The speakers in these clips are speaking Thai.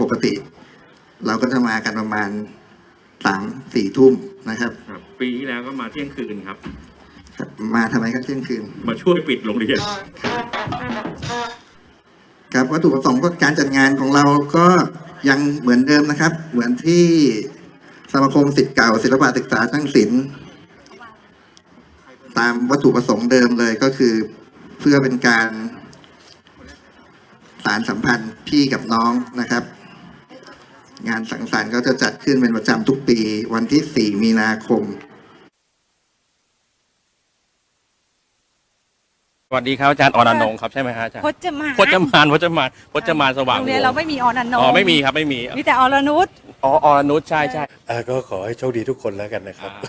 ปกติ เราก็จะมากันประมาณสามสี่ทุ่มนะครับครับปีที่แล้วก็มาเที่ยงคืนครับ ครับ มาทำไมครับเที่ยงคืน มาช่วยปิดโรงเรียนครับวัตถุประสงค์การจัดงานของเราก็ยังเหมือนเดิมนะครับ เหมือนที่สมาคมศิษย์เก่า ศิลปะศึกษาช่างศิลป์ตามวัตถุประสงค์เดิมเลยก็คือเพื่อเป็นการสารสัมพันธ์พี่กับน้องนะครับ งานสังสรรค์ก็จะจัดขึ้นเป็นประจำทุกปี วันที่ 4 มีนาคม สวัสดีครับอาจารย์อนันต์นงค์ครับใช่ไหมฮะอาจารย์พจมานพจมานพจมานพจมานสว่างโรงเรียนเราไม่มีอนันต์นงอ๋อไม่มีครับไม่มี มีแต่อรนุชอ๋ออรนุชใช่ใช่เอ่อก็ขอให้โชคดีทุกคนแล้วกันนะครับอ่า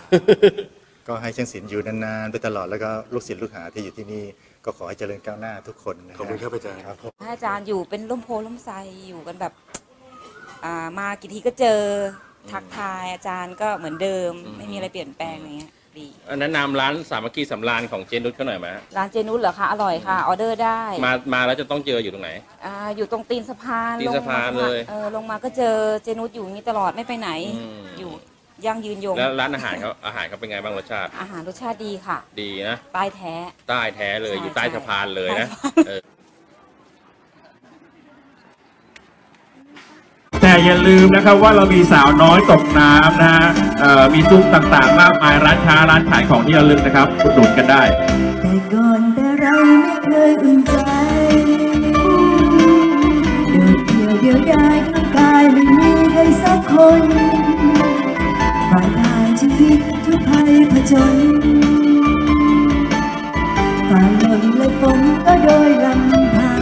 ก็ให้ช่างศิลป์อยู่นานๆไปตลอดแล้วก็ลูกศิษย์ลูกหาที่อยู่ที่นี่ก็ขอให้เจริญก้าวหน้าทุกคนนะขอบคุณครับอาจารย์ครับให้อาจารย์อยู่เป็นร่มโพล่มไทรอยู่กันแบบ อ่ามากี่ทีก็เจอทักทายอาจารย์ก็เหมือนเดิมไม่มีอะไรเปลี่ยนแปลงอะไรเงี้ยดี อันนั้นนำร้านสามัคคีสำราญของเจนุชเขาหน่อยไหมฮะร้านเจนุสเหรอคะอร่อยค่ะออเดอร์ได้มามาแล้วจะต้องเจออยู่ตรงไหน อ่าอยู่ตรงตีนสะพานตีนสะพานงมเลยเออลงมาก็เจอเจนุสอยู่อย่างนี้ตลอดไม่ไปไหน อืม อยู่ยังยืนยงแล้วร้านอาหารเขาอาหารเขาเป็นไงบ้างรสชาติอาหารรสชาติดีค่ะ ดีนะ ใต้แท้ ใต้แท้เลยใช่อยู่ใต้ใช่สะพานเลยนะใต้สะพาน เออ แต่ อย่าลืมนะครับว่าเรามีสาวน้อยตกน้ำนะฮะเอ่อมีซุ้มต่างๆ มากมายร้านค้าร้านขายของที่ระลึกนะครับอุดหนุนกันได้ แต่ก่อนแต่เราไม่เคยอุ่นใจโดดเดี่ยวเดียวดายทั้งกายไม่มีใครสักคนฝ่าด่านชีวิตทุกภัยผจญฝ่าลมและฝนก็โดยลำพัง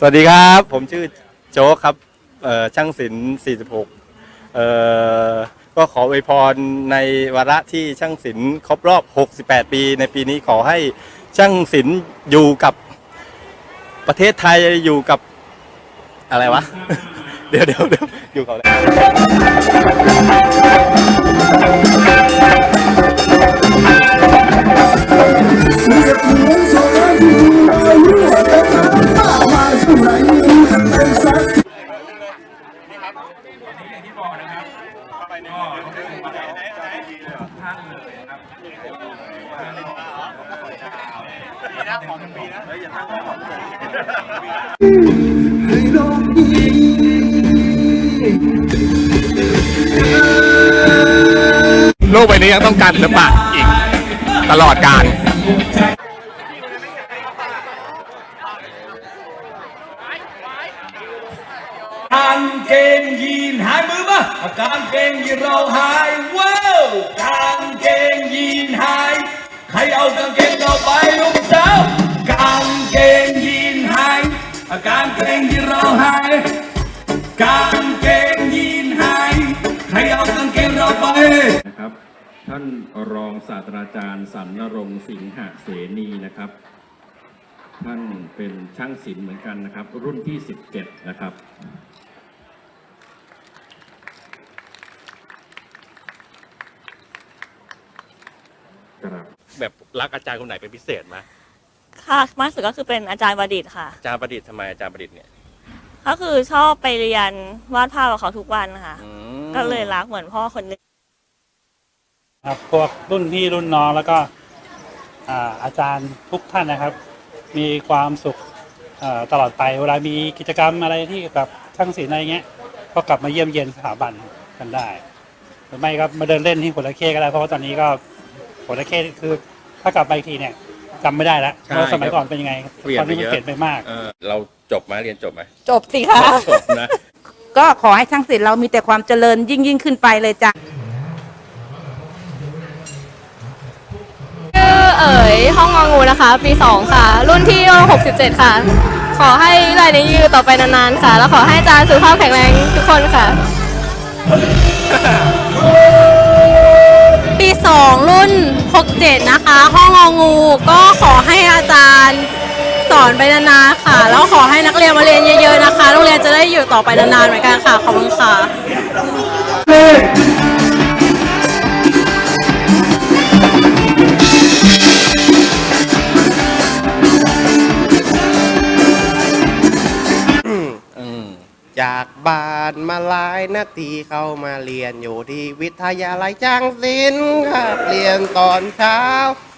สวัสดีครับ ผมชื่อ โจ๊กครับเอ่อช่างศิลป์ 46 เอ่อ ก็ขออวยพรในวาระที่ช่างศิลป์ครบรอบ 68 ปี ในปีนี้ขอให้ช่างศิลป์อยู่กับประเทศไทยอยู่กับอะไรวะ เดี๋ยวเดี๋ยวอยู่กับอะไร เดี๋ยวอยู่กับอะไรโลกใบนี้ยังต้องการศิลปะอีกตลอดการกางเกงยีนหายมือมากางเกงยีนเราหายว้าวกางเกงยีนหาย ใครเอากางเกงเราไปลูก กางเกงยีนเราหายกางเกงยีนหายใครเอากางเกงเราไปนะครับ ท่านรองศาสตราจารย์สันนรงค์สิงหเสนีนะครับ ท่านเป็นช่างศิลป์เหมือนกันนะครับ รุ่นที่ 17 นะครับครับแบบรักอาจารย์คนไหนเป็นพิเศษไหม ค่ะมากสุดก็คือเป็นอาจารย์ประดิษฐ์ค่ะ อาจารย์ประดิษฐ์ทำไมอาจารย์ประดิษฐ์เนี่ยก็คือชอบไปเรียนวาดภาพกับเขาทุกวันค่ะ อืมก็เลยรักเหมือนพ่อคนหนึง ครับพวกรุ่นพี่รุ่นน้องแล้วก็อ่าอาจารย์ทุกท่านนะครับ มีความสุขอ่าตลอดไปเวลามีกิจกรรมอะไรที่เกี่ยวกับช่างศิลป์อะไรเงี้ย ก็กลับมาเยี่ยมเยียนสถาบันกันได้หรือไม่ก็มาเดินเล่นที่หัวตะเข้ก็ได้เพราะว่าตอนนี้ก็หัวตะเข้คือถ้ากลับไปอีกทีเนี่ย จำไม่ได้แล้วใช่ว่าสมัยก่อนเป็นยังไงเปลี่ยนตอนไปนี้เยมันอะ เปลี่ยนไปมาก เออเราจบไหมเรียนจบไหมจบสิคะจบนะ ก็ขอให้ช่างศิลป์เรามีแต่ความเจริญยิ่งยิ่งขึ้นไปเลยจ้ะ ชื่อเอ๋ยห้องงองูนะคะ ปี 2 ค่ะ รุ่นที่ 67 ค่ะ ขอให้รายนี้ยืนต่อไปนานๆค่ะ แล้วขอให้อาจารย์สุขภาพแข็งแรงทุกคนค่ะ ปี 2 รุ่น 67 นะคะ ห้องงองูก็ อนไปนานๆค่ะ แล้วขอให้นักเรียนมาเรียนเยอะๆนะคะ โรงเรียนจะได้อยู่ต่อไปนานๆเหมือนกันค่ะ ขอบคุณค่ะอืมจากบ้านมาหลายนาทีเข้ามาเรียนอยู่ที่วิทยาลัยจ้างศิลป์ครับเรียนตอนเช้า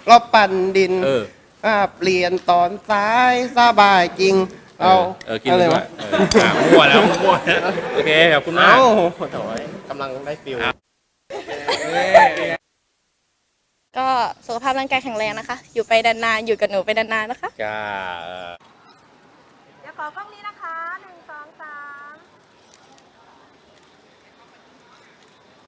ก็ปั่นดิน เออ ครับเรียนตอนสายสบายจริง เอาเออกินอะไรด้วยวะเอออะมั่วแล้วมั่วแล้วโอเคขอบคุณมาก เอ้าโถ่กำลังได้ฟิล ก็สุขภาพร่างกายแข็งแรงนะคะ อยู่ไปนานๆอยู่กับหนูไปนานๆนะคะ จ้า เดี๋ยวขอกล้องนี้นะ